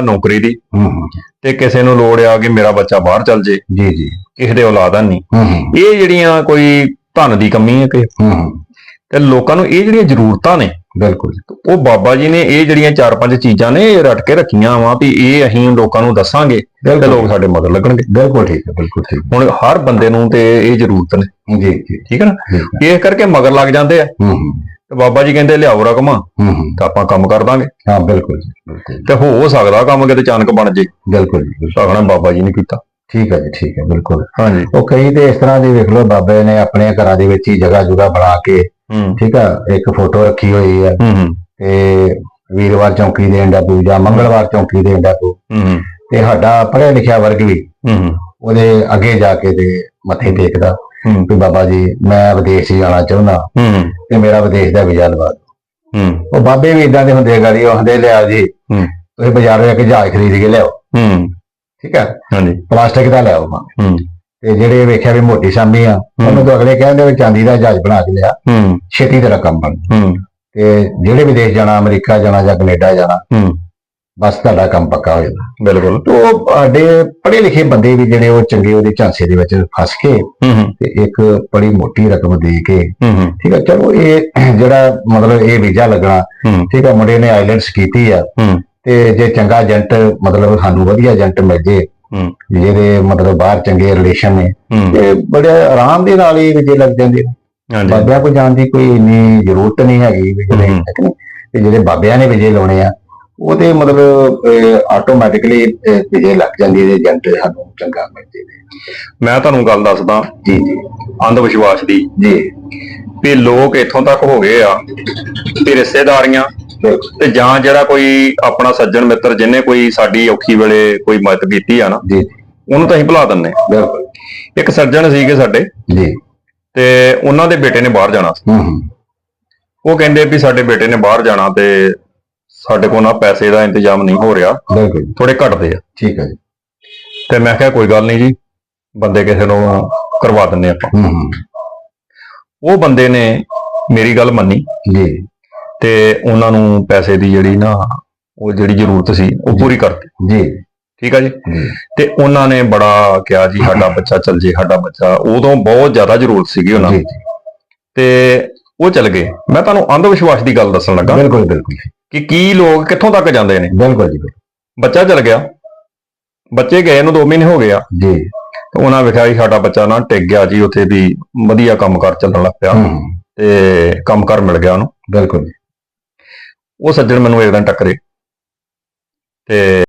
ਨੌਕਰੀ ਦੀ। ਹੂੰ ਤੇ ਕਿਸੇ ਨੂੰ ਲੋੜ ਆ ਕਿ ਮੇਰਾ ਬੱਚਾ ਬਾਹਰ ਚੱਲ ਜੇ। ਜੀ ਜੀ। ਕਿਸੇ ਦੇ ਔਲਾਦਾਂ ਨਹੀਂ ਇਹ ਜਿਹੜੀਆਂ ਕੋਈ ਧਨ ਦੀ ਕਮੀ ਹੈ ਕਿ ਤੇ ਲੋਕਾਂ ਨੂੰ ਇਹ ਜਿਹੜੀਆਂ ਜ਼ਰੂਰਤਾਂ ਨੇ ਬਿਲਕੁਲ। ਉਹ ਬਾਬਾ ਜੀ ਨੇ ਇਹ ਜਿਹੜੀਆਂ ਚਾਰ ਪੰਜ ਚੀਜ਼ਾਂ ਨੇ ਇਹ ਰੱਟ ਕੇ ਰੱਖੀਆਂ ਵਾ ਵੀ ਇਹ ਅਸੀਂ ਲੋਕਾਂ ਨੂੰ ਦੱਸਾਂਗੇ ਤੇ ਲੋਕ ਸਾਡੇ ਮਗਰ ਲੱਗਣਗੇ। ਬਿਲਕੁਲ ਠੀਕ ਹੈ ਬਿਲਕੁਲ ਠੀਕ। ਹੁਣ ਹਰ ਬੰਦੇ ਨੂੰ ਤੇ ਇਹ ਜ਼ਰੂਰਤ ਨੇ। ਜੀ ਜੀ। ਠੀਕ ਹੈ ਨਾ। ਇਸ ਕਰਕੇ ਮਗਰ ਲੱਗ ਜਾਂਦੇ ਆ। ਤੇ ਬਾਬਾ ਜੀ ਕਹਿੰਦੇ ਲਿਆਓ ਰਕਮਾਂ ਹੂੰ ਹੂੰ। ਤਾਂ ਆਪਾਂ ਕੰਮ ਕਰ ਦਾਂਗੇ। ਹਾਂ ਬਿਲਕੁਲ ਜੀ ਬਿਲਕੁਲ ਤੇ ਹੋ ਸਕਦਾ ਕੰਮ ਕਿਤੇ ਅਚਾਨਕ ਬਣ ਜੇ। ਬਿਲਕੁਲ ਜੀ ਬਿਲਕੁਲ। ਸਾਗਣਾ ਬਾਬਾ ਜੀ ਨੇ ਕੀਤਾ। ਠੀਕ ਹੈ ਜੀ ਠੀਕ ਹੈ ਬਿਲਕੁਲ। ਹਾਂਜੀ। ਉਹ ਕਈ ਤੇ ਇਸ ਤਰ੍ਹਾਂ ਦੇ ਵੇਖ ਲਓ ਬਾਬੇ ਨੇ ਆਪਣੇ ਘਰਾਂ ਦੇ ਵਿੱਚ ਹੀ ਜਗ੍ਹਾ ਜੁਗਾ ਬਣਾ ਕੇ ਹੂੰ। ਠੀਕ ਆ ਇੱਕ ਫੋਟੋ ਰੱਖੀ ਹੋਈ ਹੈ ਹੂੰ ਹੂੰ। ਤੇ ਵੀਰਵਾਰ ਚੌਂਕੀ ਦੇ ਅੰਡਾ ਪੂਜਾ ਮੰਗਲਵਾਰ ਚੌਂਕੀ ਦੇ ਅੰਡਾ ਪੂ ਹੂੰ। ਤੇ ਸਾਡਾ ਪੜ੍ਹਿਆ ਲਿਖਿਆ ਵਰਗ ਵੀ ਹੂੰ। ਉਹਦੇ ਅੱਗੇ ਜਾ ਕੇ ਤੇ ਮੱਥੇ ਟੇਕਦਾ ਵੀ ਬਾਬਾ ਜੀ ਮੈਂ ਵਿਦੇਸ਼ ਜਾਣਾ ਚਾਹੁੰਦਾ ਤੇ ਮੇਰਾ ਵਿਦੇਸ਼ ਦਾ ਵੀਜ਼ਾ ਲਵਾ ਦਿਓ। ਉਹ ਬਾਬੇ ਵੀ ਇਦਾਂ ਦੇ ਹੁੰਦੇ ਗਾੜੀ ਉਹ ਹੁੰਦੇ ਲਿਆ ਜੀ। ਤੁਸੀਂ ਬਾਜ਼ਾਰੋਂ ਜਾ ਕੇ ਜਹਾਜ਼ ਖਰੀਦ ਕੇ ਲਿਆਓ। ਠੀਕ ਹੈ ਹਾਂਜੀ। ਪਲਾਸਟਿਕ ਦਾ ਲਿਆਓ। ਹੂੰ। ਤੇ ਜਿਹੜੇ ਵੇਖਿਆ ਵੀ ਮੋਟੀ ਸਾਮੀ ਆ ਉਹਨੂੰ ਤਾਂ ਅਗਲੇ ਕਹਿੰਦੇ ਵੀ ਚਾਂਦੀ ਦਾ ਜਹਾਜ਼ ਬਣਾ ਕੇ ਲਿਆ। ਛੇਤੀ ਤੇਰਾ ਕੰਮ ਬਣ ਤੇ ਜਿਹੜੇ ਵਿਦੇਸ਼ ਜਾਣਾ ਅਮਰੀਕਾ ਜਾਣਾ ਜਾਂ ਕੈਨੇਡਾ ਜਾਣਾ ਬਸ ਤੁਹਾਡਾ ਕੰਮ ਪੱਕਾ ਹੋ ਜਾਂਦਾ। ਬਿਲਕੁਲ। ਤੇ ਉਹ ਸਾਡੇ ਪੜ੍ਹੇ ਲਿਖੇ ਬੰਦੇ ਵੀ ਜਿਹੜੇ ਉਹ ਚੰਗੇ ਉਹਦੇ ਝਾਂਸੇ ਦੇ ਵਿੱਚ ਫਸ ਕੇ ਤੇ ਇੱਕ ਬੜੀ ਮੋਟੀ ਰਕਮ ਦੇ ਕੇ ਠੀਕ ਹੈ ਚਲੋ ਇਹ ਜਿਹੜਾ ਮਤਲਬ ਇਹ ਵੀਜ਼ਾ ਲੱਗਣਾ ਠੀਕ ਹੈ ਮੁੰਡੇ ਨੇ ਆਈਲੈਂਡਸ ਕੀਤੀ ਆ। ਤੇ ਜੇ ਚੰਗਾ ਏਜੰਟ ਮਤਲਬ ਸਾਨੂੰ ਵਧੀਆ ਏਜੰਟ ਮਿਲ ਜੇ ਜਿਹਦੇ ਮਤਲਬ ਬਾਹਰ ਚੰਗੇ ਰਿਲੇਸ਼ਨ ਨੇ ਤੇ ਬੜੇ ਆਰਾਮ ਦੇ ਨਾਲ ਹੀ ਵੀਜ਼ੇ ਲੱਗ ਜਾਂਦੇ ਹਾਂਜੀ। ਬਾਬਿਆਂ ਕੋਲ ਜਾਣ ਦੀ ਕੋਈ ਇੰਨੀ ਜ਼ਰੂਰਤ ਨਹੀਂ ਹੈਗੀ ਵੀ ਜਿਹੜੇ ਬਾਬਿਆਂ ਨੇ ਵਿਜੇ ਲਾਉਣੇ ਆ ਉਹਦੇ ਮਤਲਬ ਆਟੋਮੈਟਿਕਲੀ ਵਿਜੇ ਲੱਗ ਜਾਂਦੀ ਹੈ ਏਜੰਟ ਸਾਨੂੰ ਚੰਗਾ ਮਿਲਦੇ ਨੇ। ਮੈਂ ਤੁਹਾਨੂੰ ਗੱਲ ਦੱਸਦਾ। ਜੀ ਜੀ। ਅੰਧ ਵਿਸ਼ਵਾਸ ਦੀ। ਜੀ। ਵੀ ਲੋਕ ਇੱਥੋਂ ਤੱਕ ਹੋ ਗਏ ਆ ਵੀ ਰਿਸ਼ਤੇਦਾਰੀਆਂ ਤੇ ਜਾਂ ਜਿਹੜਾ ਕੋਈ ਆਪਣਾ ਸੱਜਣ ਮਿੱਤਰ ਜਿਹਨੇ ਕੋਈ ਸਾਡੀ ਔਖੀ ਵੇਲੇ ਕੋਈ ਮਦਦ ਕੀਤੀ ਆ ਨਾ ਜੀ। ਉਹਨੂੰ ਤਾਂ ਅਸੀਂ ਭੁਲਾ ਦਿੰਨੇ ਬਿਲਕੁਲ। ਇੱਕ ਸੱਜਣ ਸੀਗੇ ਸਾਡੇ ਜੀ। ਤੇ ਉਹਨਾਂ ਦੇ ਬੇਟੇ ਨੇ ਬਾਹਰ ਜਾਣਾ ਸੀ। ਉਹ ਕਹਿੰਦੇ ਵੀ ਸਾਡੇ ਬੇਟੇ ਨੇ ਬਾਹਰ ਜਾਣਾ ਤੇ ਸਾਡੇ ਕੋਲ ਨਾ ਪੈਸੇ ਦਾ ਇੰਤਜ਼ਾਮ ਨਹੀਂ ਹੋ ਰਿਹਾ। ਬਿਲਕੁਲ ਜੀ, ਥੋੜੇ ਘਟਦੇ ਆ। ਠੀਕ ਹੈ ਜੀ। ਤੇ ਮੈਂ ਕਿਹਾ ਕੋਈ ਗੱਲ ਨਹੀਂ ਜੀ ਬੰਦੇ ਕਿਸੇ ਨੂੰ ਕਰਵਾ ਦਿੰਨੇ ਆਪਾਂ। ਹੂੰ ਹੂੰ। ਉਹ ਬੰਦੇ ਨੇ ਮੇਰੀ ਗੱਲ ਮੰਨੀ। ਜੀ। ਤੇ ਉਹਨਾਂ ਨੂੰ ਪੈਸੇ ਦੀ ਜਿਹੜੀ ਨਾ ਉਹ ਜਿਹੜੀ ਜ਼ਰੂਰਤ ਸੀ ਉਹ ਪੂਰੀ ਕਰਤੀ। ਜੀ। ਠੀਕ ਆ ਜੀ? ਜੀ। ਤੇ ਉਹਨਾਂ ਨੇ ਬੜਾ ਕਿਹਾ ਜੀ ਸਾਡਾ ਬੱਚਾ ਚੱਲ ਜੇ ਸਾਡਾ ਬੱਚਾ। ਉਦੋਂ ਬਹੁਤ ਜ਼ਿਆਦਾ ਜ਼ਰੂਰਤ ਸੀਗੀ ਉਹਨਾਂ ਜੀ ਨੂੰ ਤੇ ਉਹ ਚੱਲ ਗਏ। ਮੈਂ ਤੁਹਾਨੂੰ ਅੰਧ ਵਿਸ਼ਵਾਸ ਦੀ ਗੱਲ ਦੱਸਣ ਲੱਗਾ। ਬਿਲਕੁਲ ਬਿਲਕੁਲ ਕਿ ਕੀ ਲੋਕ ਕਿੱਥੋਂ ਤੱਕ ਜਾਂਦੇ ਨੇ? ਬਿਲਕੁਲ ਜੀ। ਬੱਚਾ ਚੱਲ ਗਿਆ। ਬੱਚੇ ਗਏ ਨੂੰ 2 ਮਹੀਨੇ ਹੋ ਗਏ ਆ। ਜੀ। ਤੇ ਉਹਨਾਂ ਵੇਖਿਆ ਜੀ ਸਾਡਾ ਬੱਚਾ ਨਾ ਟਿਕ ਗਿਆ ਜੀ ਉੱਥੇ ਦੀ ਵਧੀਆ ਕੰਮਕਾਰ ਚੱਲਣ ਲੱਗ ਪਿਆ। ਤੇ ਕੰਮਕਾਰ ਮਿਲ ਗਿਆ ਉਹਨੂੰ। ਬਿਲਕੁਲ ਜੀ। ਉਹ ਸੱਜਣ ਮੈਨੂੰ ਇੱਕ ਦਿਨ ਟੱਕਰੇ। ਤੇ